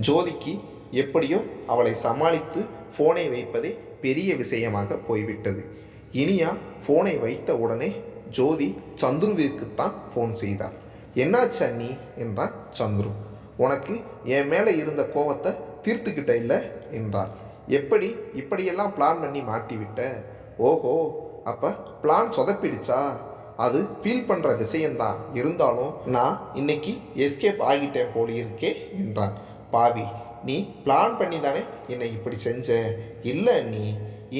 ஜோதிக்கு எப்படியோ அவளை சமாளித்து ஃபோனை வைப்பதே பெரிய விஷயமாக போய்விட்டது. இனியா ஃபோனை வைத்த உடனே ஜோதி சந்துருவிற்குத்தான் ஃபோன் செய்தார். என்னாச்சு அண்ணி? என்றான் சந்துரு. உனக்கு என் மேலே இருந்த கோவத்தை தீர்த்துக்கிட்ட இல்லை? என்றாள். எப்படி இப்படியெல்லாம் பிளான் பண்ணி மாட்டிவிட்ட? ஓஹோ அப்போ பிளான் சொதப்பிடுச்சா? அது ஃபீல் பண்ணுற விஷயந்தான் இருந்தாலும் நான் இன்னைக்கு எஸ்கேப் ஆகிட்டேன் போலியிருக்கே என்றான். பாவி நீ பிளான் பண்ணி தானே என்னை இப்படி செஞ்ச? இல்லை நீ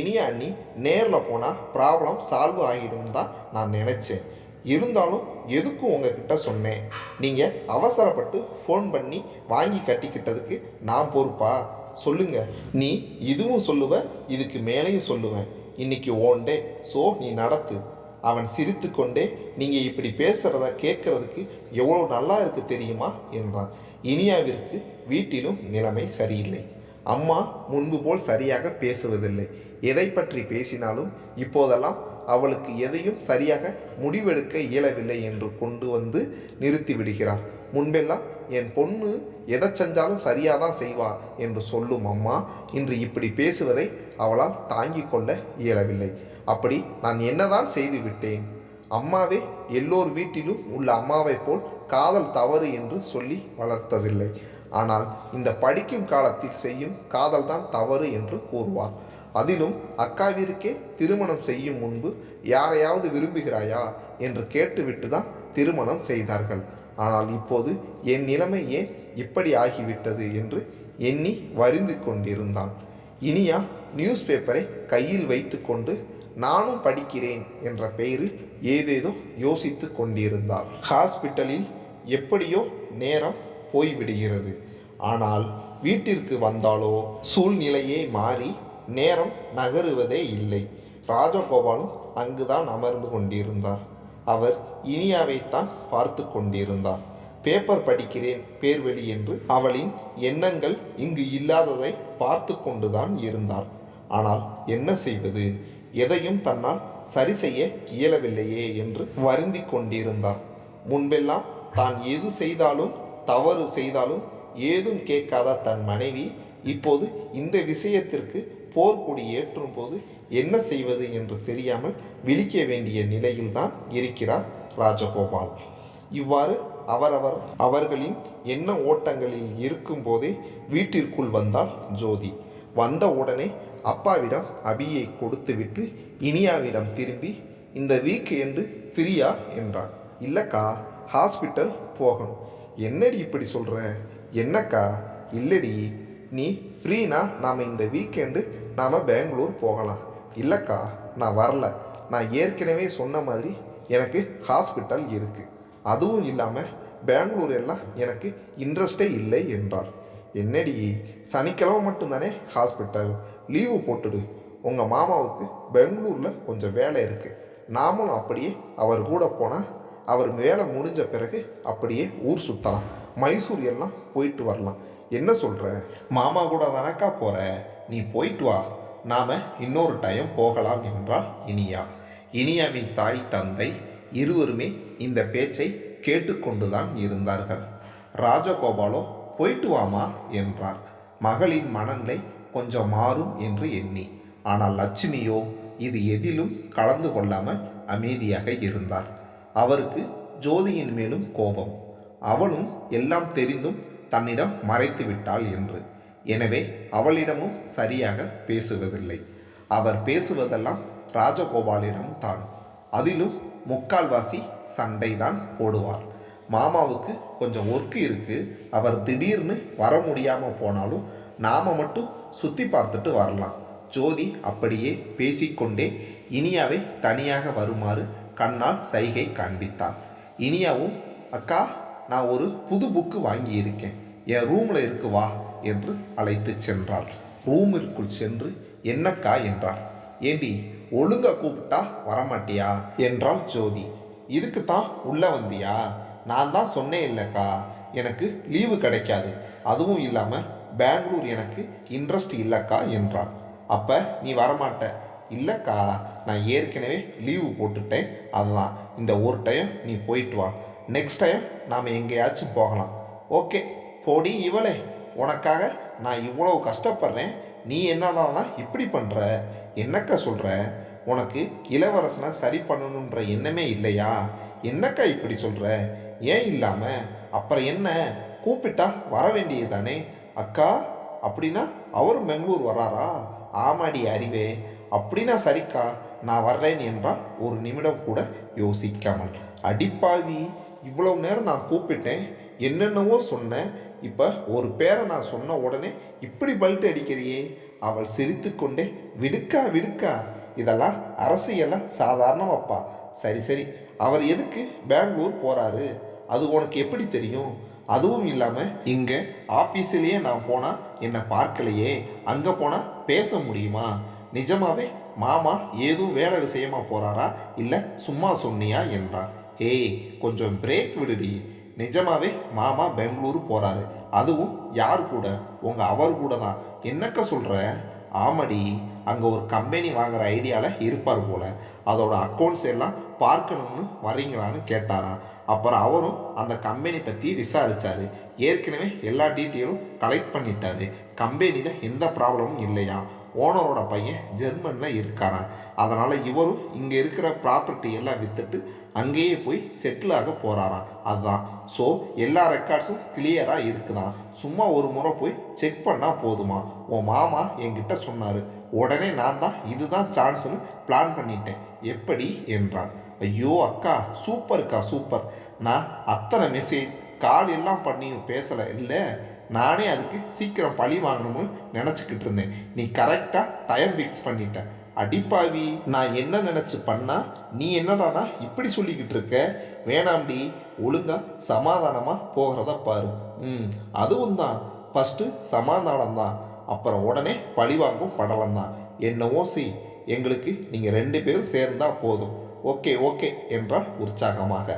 இனியா நீ நேரில் போனால் ப்ராப்ளம் சால்வ் ஆகிடும் தான் நான் நினச்சேன். இருந்தாலும் எதுக்கும் உங்ககிட்ட சொன்னேன்? நீங்கள் அவசரப்பட்டு ஃபோன் பண்ணி வாங்கி கட்டிக்கிட்டதுக்கு நான் பொறுப்பா? சொல்லுங்க. நீ இதுவும் சொல்லுவ இதுக்கு மேலேயும் சொல்லுவேன் இன்னைக்கு ஓண்டே ஸோ நீ நடத்து. அவன் சிரித்துக்கொண்டே நீங்கள் இப்படி பேசுகிறத கேட்கறதுக்கு எவ்வளோ நல்லா இருக்கு தெரியுமா? என்றான். இனியாவிற்கு வீட்டிலும் நிலைமை சரியில்லை. அம்மா முன்பு போல் சரியாக பேசுவதில்லை. எதை பற்றி பேசினாலும் இப்போதெல்லாம் அவளுக்கு எதையும் சரியாக முடிவெடுக்க இயலவில்லை என்று கொண்டு வந்து நிறுத்திவிடுகிறார் முன்பெல்லாம் என் பொண்ணு எதை செஞ்சாலும் சரியாக தான் செய்வா என்று சொல்லும் அம்மா இன்று இப்படி பேசுவதை அவளால் தாங்கிக் கொள்ள இயலவில்லை. அப்படி நான் என்னதான் செய்து விட்டேன்? அம்மாவே எல்லோர் வீட்டிலும் உள்ள அம்மாவைப் போல் காதல் தவறு என்று சொல்லி வளர்த்ததில்லை. ஆனால் இந்த படிக்கும் காலத்தில் செய்யும் காதல் தான் தவறு என்று கூறுவார். அதிலும் அக்காவிற்கே திருமணம் செய்யும் முன்பு யாரையாவது விரும்புகிறாயா? என்று கேட்டுவிட்டு தான் திருமணம் செய்தார்கள். ஆனால் இப்போது என் நிலைமை ஏன் இப்படி ஆகிவிட்டது என்று எண்ணி வருந்து கொண்டிருந்தான். இனியா நியூஸ் பேப்பரை கையில் வைத்துக்கொண்டு நானும் படிக்கிறேன் என்ற பெயரில் ஏதேதோ யோசித்து கொண்டிருந்தாள். ஹாஸ்பிட்டலில் எப்படியோ நேரம் போய்விடுகிறது. ஆனால் வீட்டிற்கு வந்தாலோ சூழ்நிலையே மாறி நேரம் நகருவதே இல்லை. ராஜகோபாலும் அங்குதான் அமர்ந்து கொண்டிருந்தார். அவர் இனியாவைத்தான் பார்த்து கொண்டிருந்தார் பேப்பர் படிக்கிறேன் பேர்வெளி என்று அவளின் எண்ணங்கள் இங்கு இல்லாததை பார்த்து கொண்டுதான் இருந்தார் ஆனால் என்ன செய்வது? எதையும் தன்னால் சரி செய்ய இயலவில்லையே என்று வருந்தி கொண்டிருந்தார் முன்பெல்லாம் தான் எது செய்தாலும் தவறு செய்தாலும் ஏதும் கேட்காத தன் மனைவி இப்போது இந்த விஷயத்திற்கு போர்க்கொடி ஏற்றும் போது என்ன செய்வது என்று தெரியாமல் விழிக்க வேண்டிய நிலையில்தான் இருக்கிறார் ராஜகோபால். இவ்வாறு அவரவர் அவர்களின் எண்ண ஓட்டங்களில் இருக்கும்போதே வீட்டிற்குள் வந்தாள் ஜோதி. வந்த உடனே அப்பாவிடம் அபியை கொடுத்துவிட்டு இனியாவிடம் திரும்பி இந்த வீக் என்று ஃப்ரீயா என்றான். இல்லைக்கா ஹாஸ்பிட்டல் போகணும். என்னடி இப்படி சொல்கிற என்னக்கா இல்லடி. நீ ஃப்ரீனா நாம் இந்த வீக்கெண்டு நாம் பெங்களூர் போகலாம். இல்லைக்கா நான் வரல. நான் ஏற்கனவே சொன்ன மாதிரி எனக்கு ஹாஸ்பிட்டல் இருக்குது அதுவும் இல்லாமல் பெங்களூர் எல்லாம் எனக்கு இன்ட்ரெஸ்டே இல்லை என்றார். என்னடி சனிக்கிழமை மட்டும்தானே ஹாஸ்பிட்டல் லீவு போட்டுடு. உங்கள் மாமாவுக்கு பெங்களூரில் கொஞ்சம் வேலை இருக்குது நாமளும் அப்படியே அவர் கூட போனால் அவர் வேலை முடிஞ்ச பிறகு அப்படியே ஊர் சுற்றலாம் மைசூர் எல்லாம் போயிட்டு வரலாம். என்ன சொல்கிற மாமா கூட தானக்கா போகிற நீ போயிட்டு வா. நாம் இன்னொரு டைம் போகலாம் என்றால் இனியா. இனியாவின் தாய் தந்தை இருவருமே இந்த பேச்சை கேட்டுக்கொண்டுதான் இருந்தார்கள். ராஜகோபாலோ போயிட்டு வாமா என்றார். மகளின் மனநிலை கொஞ்சம் மாறும் என்று எண்ணி. ஆனால் லட்சுமியோ இது எதிலும் கலந்து கொள்ளாமல் அமைதியாக இருந்தார். அவருக்கு ஜோதியின் மேலும் கோபம். அவளும் எல்லாம் தெரிந்தும் தன்னிடம் மறைத்து விட்டாள் என்று. எனவே அவளிடமும் சரியாக பேசுவதில்லை. அவர் பேசுவதெல்லாம் ராஜகோபாலிடம் தான். அதிலும் முக்கால்வாசி சண்டைதான் போடுவார். மாமாவுக்கு கொஞ்சம் ஒர்க்கு இருக்கு. அவர் திடீர்னு வர முடியாமல் போனாலும் நாம மட்டும் சுற்றி பார்த்துட்டு வரலாம். ஜோதி அப்படியே பேசிக்கொண்டே இனியாவை தனியாக வருமாறு கண்ணால் சைகை காண்பித்தாள். இனியாவும் அக்கா நான் ஒரு புது புக்கு வாங்கியிருக்கேன். என் ரூமில் இருக்கு வா என்று அழைத்து சென்றாள். ரூமிற்குள் சென்று என்னக்கா? என்றாள். ஏண்டி ஒழுங்கா கூப்பிட்டா வரமாட்டியா? என்றாள் ஜோதி. இதுக்கு தான் உள்ள வந்தியா? நான் தான் சொன்னேன் இல்லைக்கா எனக்கு லீவு கிடைக்காது. அதுவும் இல்லாமல் பெங்களூர் எனக்கு இன்ட்ரெஸ்ட் இல்லைக்கா என்றான் அப்போ நீ வரமாட்ட. இல்லைக்கா நான் ஏற்கனவே லீவு போட்டுட்டேன். அதெல்லாம் இந்த ஒரு டைம் நீ போயிட்டு வா. நெக்ஸ்ட் டைம் நாம் எங்கேயாச்சும் போகலாம். ஓகே போடி இவளே. உனக்காக நான் இவ்வளவு கஷ்டப்படுறேன். நீ என்னடானா இப்படி பண்ணுற என்னக்கா சொல்கிற உனக்கு இளவரசனை சரி பண்ணணுன்ற எண்ணமே இல்லையா? என்னக்கா இப்படி சொல்கிற ஏன் இல்லாமல் அப்புறம் என்ன? கூப்பிட்டா வர வேண்டியது தானே அக்கா அப்படின்னா அவரும் பெங்களூர் வராரா? ஆமாடி அறிவே. அப்படின்னா சரிக்கா நான் வர்றேன் என்றால் ஒரு நிமிடம் கூட யோசிக்காமல். அடிப்பாவி இவ்வளவு நேரம் நான் கூப்பிட்டேன். என்னென்னவோ சொன்னேன் இப்போ ஒரு பேரை நான் சொன்ன உடனே இப்படி பல்ட்டு அடிக்கிறியே? அவள் சிரித்துக்கொண்டே விடுக்கா விடுக்கா. இதெல்லாம் அரசியல சாதாரணமாப்பா சரி சரி. அவர் எதுக்கு பெங்களூர் போகிறாரு அது உனக்கு எப்படி தெரியும்? அதுவும் இல்லாமல் இங்கே ஆஃபீஸிலேயே நான் போனால் என்னை பார்க்கலையே? அங்கே போனால் பேச முடியுமா? நிஜமாவே மாமா ஏதும் வேலை விஷயமா போகிறாரா இல்லை சும்மா சொன்னியா என்றான். ஏய் கொஞ்சம் பிரேக் விடுடி. நிஜமாவே மாமா பெங்களூரு போகிறாரு அதுவும் யார் கூட? உங்கள் அவர் கூட தான் என்னக்க சொல்கிற ஆமடி அங்கே ஒரு கம்பெனி வாங்குற ஐடியாவில் இருப்பார் போல். அதோட அக்கௌண்ட்ஸ் எல்லாம் பார்க்கணும்னு வரீங்களான்னு கேட்டாராம். அப்புறம் அவரும் அந்த கம்பெனி பற்றி விசாரித்தார் ஏற்கனவே எல்லா டீட்டெயிலும் கலெக்ட் பண்ணிட்டாரு. கம்பெனியில் எந்த ப்ராப்ளமும் இல்லையா ஓனரோட பையன் ஜெர்மனில் இருக்காராம். அதனால் இவரும் இங்கே இருக்கிற ப்ராப்பர்ட்டி எல்லாம் விற்றுட்டு அங்கேயே போய் செட்டில் ஆக போகிறாராம் அதுதான் ஸோ எல்லா ரெக்கார்ட்ஸும் கிளியராக இருக்குதான் சும்மா ஒரு முறை போய் செக் பண்ணால் போதுமா உன் மாமா என்கிட்ட சொன்னார். உடனே நான் தான் இதுதான் சான்ஸ்னு பிளான் பண்ணிட்டேன். எப்படி என்றான். ஐயோ அக்கா சூப்பர்க்கா சூப்பர் நான் அத்தனை மெசேஜ் கால் எல்லாம் பண்ணியும் பேசலை. இல்லை நானே அதுக்கு சீக்கிரம் பழி வாங்கணும்னு நினச்சிக்கிட்டு இருந்தேன். நீ கரெக்டாக டைம் ஃபிக்ஸ் பண்ணிட்ட. அடிப்பாவி நான் என்ன நினச்சி பண்ணா நீ என்னடானா இப்படி சொல்லிக்கிட்டு இருக்க? வேணாம்டி ஒழுங்காக சமாதானமாக போகிறத பாரு. ம் அதுவும் தான். ஃபஸ்ட்டு சமாதானம் தான். அப்புறம் உடனே பழிவாங்கும் படலம் தான். என்னவோ செய் எங்களுக்கு நீங்கள் ரெண்டு பேரும் சேர்ந்தால் போதும். ஓகே ஓகே என்றால் உற்சாகமாக.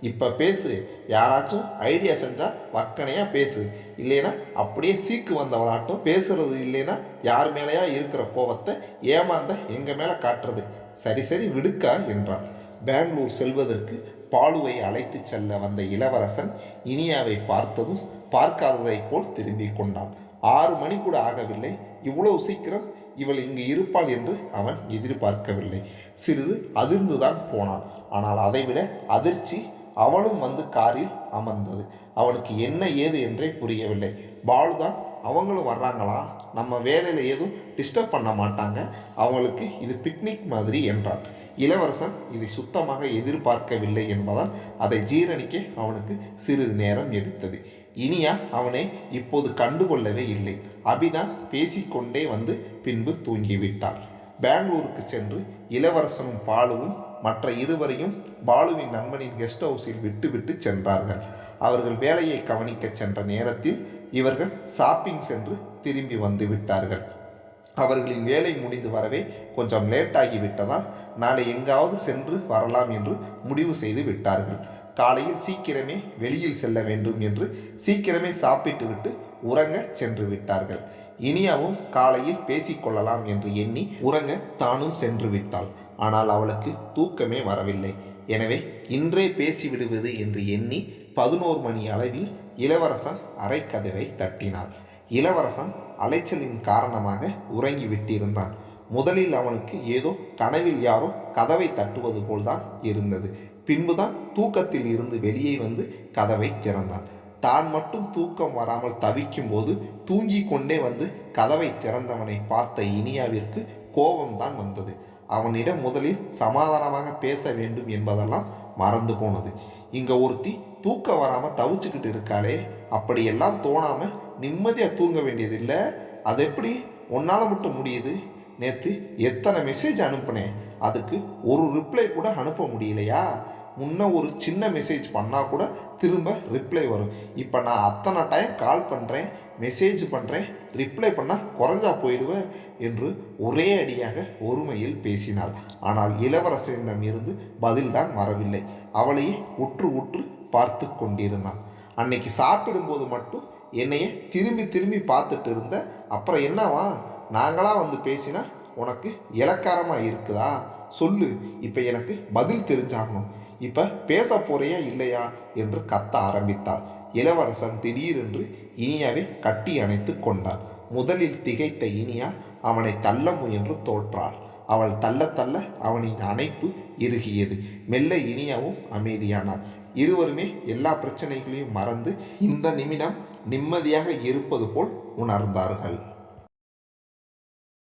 இப்போ பேசு. யாராச்சும் ஐடியா செஞ்சால் வக்கனையாக பேசு. இல்லைன்னா அப்படியே சீக்கு வந்தவளாட்டும் பேசுறது இல்லைன்னா யார் மேலேயா இருக்கிற கோபத்தை ஏமாந்த எங்கள் மேலே காட்டுறது? சரி சரி விடுக்கா என்றான். பெங்களூர் செல்வதற்கு பாலுவை அழைத்து செல்ல வந்த இளவரசன் இனியாவை பார்த்ததும் பார்க்காததைப் போல் திரும்பிக் கொண்டான். ஆறு மணி கூட ஆகவில்லை. இவ்வளவு சீக்கிரம் இவள் இங்கு இருப்பாள் என்று அவன் எதிர்பார்க்கவில்லை. சிறிது அதிர்ந்துதான் போனான். ஆனால் அதைவிட அதிர்ச்சி அவளும் வந்து காரில் அமர்ந்தது. அவனுக்கு என்ன ஏது என்றே புரியவில்லை. பாலுதான் அவங்களும் வர்றாங்களா? நம்ம வேலையில் எதுவும் டிஸ்டர்ப் பண்ண மாட்டாங்க. அவங்களுக்கு இது பிக்னிக் மாதிரி என்றான். இளவரசன் இதை சுத்தமாக எதிர்பார்க்கவில்லை என்பதால் அதை ஜீரணிக்க அவனுக்கு சிறிது நேரம் எடுத்தது. இனியா அவனை இப்போது கண்டுகொள்ளவே இல்லை. அபிதான் பேசிக்கொண்டே வந்து பின்பு தூங்கிவிட்டாள். பெங்களூருக்கு சென்று இளவரசனும் பாலுவும் மற்ற இருவரையும் பாலுவின் நண்பனின் கெஸ்ட் ஹவுஸில் விட்டுவிட்டு சென்றார்கள். அவர்கள் வேலையை கவனிக்க சென்ற நேரத்தில் இவர்கள் ஷாப்பிங் சென்று திரும்பி வந்து விட்டார்கள். அவர்களின் வேலை முடிந்து வரவே கொஞ்சம் லேட்டாகி விட்டதால் நாளை எங்காவது சென்று வரலாம் என்று முடிவு செய்து விட்டார்கள். காலையில் சீக்கிரமே வெளியில் செல்ல வேண்டும் என்று சீக்கிரமே சாப்பிட்டு விட்டு உறங்க சென்று விட்டார்கள். இனியாவும் காலையில் பேசிக்கொள்ளலாம் என்று எண்ணி உறங்க தானும் சென்று விட்டாள் ஆனால் அவளுக்கு தூக்கமே வரவில்லை. எனவே இன்றே பேசிவிடுவது என்று எண்ணி பதினோரு மணி அளவில் இளவரசன் அரைக்கதவை தட்டினாள். இளவரசன் அலைச்சலின் காரணமாக உறங்கி விட்டிருந்தான் முதலில் அவனுக்கு ஏதோ கனவில் யாரோ கதவை தட்டுவது போல்தான் இருந்தது. பின்புதான் தூக்கத்தில் இருந்து வெளியே வந்து கதவை திறந்தான். தான் மட்டும் தூக்கம் வராமல் தவிக்கும் போது தூங்கி கொண்டே வந்து கதவை திறந்தவனை பார்த்த இனியாவிற்கு கோபம்தான் வந்தது. அவனிடம் முதலில் சமாதானமாக பேச வேண்டும் என்பதெல்லாம் மறந்து போனது. இங்கே ஒருத்தி தூக்கம் வராமல் தவிச்சுக்கிட்டு இருக்காளே அப்படியெல்லாம் தோணாமல் நிம்மதியாக தூங்க வேண்டியதில்லை. அது எப்படி? உன்னால் மட்டும் முடியுது. நேற்று எத்தனை மெசேஜ் அனுப்புனேன்? அதுக்கு ஒரு ரிப்ளை கூட அனுப்ப முடியலையா? முன்ன ஒரு சின்ன மெசேஜ் பண்ணால் கூட திரும்ப ரிப்ளை வரும். இப்போ நான் அத்தனை டைம் கால் பண்ணுறேன் மெசேஜ் பண்ணுறேன் ரிப்ளை பண்ணால் குறைஞ்சா போயிடுவேன் என்று ஒரே அடியாக ஒருமையில் பேசினாள். ஆனால் இளவரசனிடம் இருந்து பதில்தான் வரவில்லை. அவளையே உற்று உற்று பார்த்து கொண்டிருந்தான். அன்னைக்கு சாப்பிடும்போது மட்டும் என்னையே திரும்பி திரும்பி பார்த்துட்டு இருந்த அப்புறம் என்னவா? நாங்களாம் வந்து பேசினா உனக்கு இலக்காரமாக இருக்குதா? சொல்லு இப்போ எனக்கு பதில் தெரிஞ்சாகணும். இப்போ பேச போறியா இல்லையா என்று கத்த ஆரம்பித்தாள் இளவரசன் திடீரென்று இனியாவை கட்டி அணைத்து கொண்டான் முதலில் திகைத்த இனியா அவனை தள்ள முயன்று தோற்றாள். அவள் தள்ள தள்ள அவனின் அணைப்பு இறுகியது. மெல்ல இனியாவும் அமைதியானாள். இருவருமே எல்லா பிரச்சனைகளையும் மறந்து இந்த நிமிடம் நிம்மதியாக இருப்பது போல் உணர்ந்தார்கள்.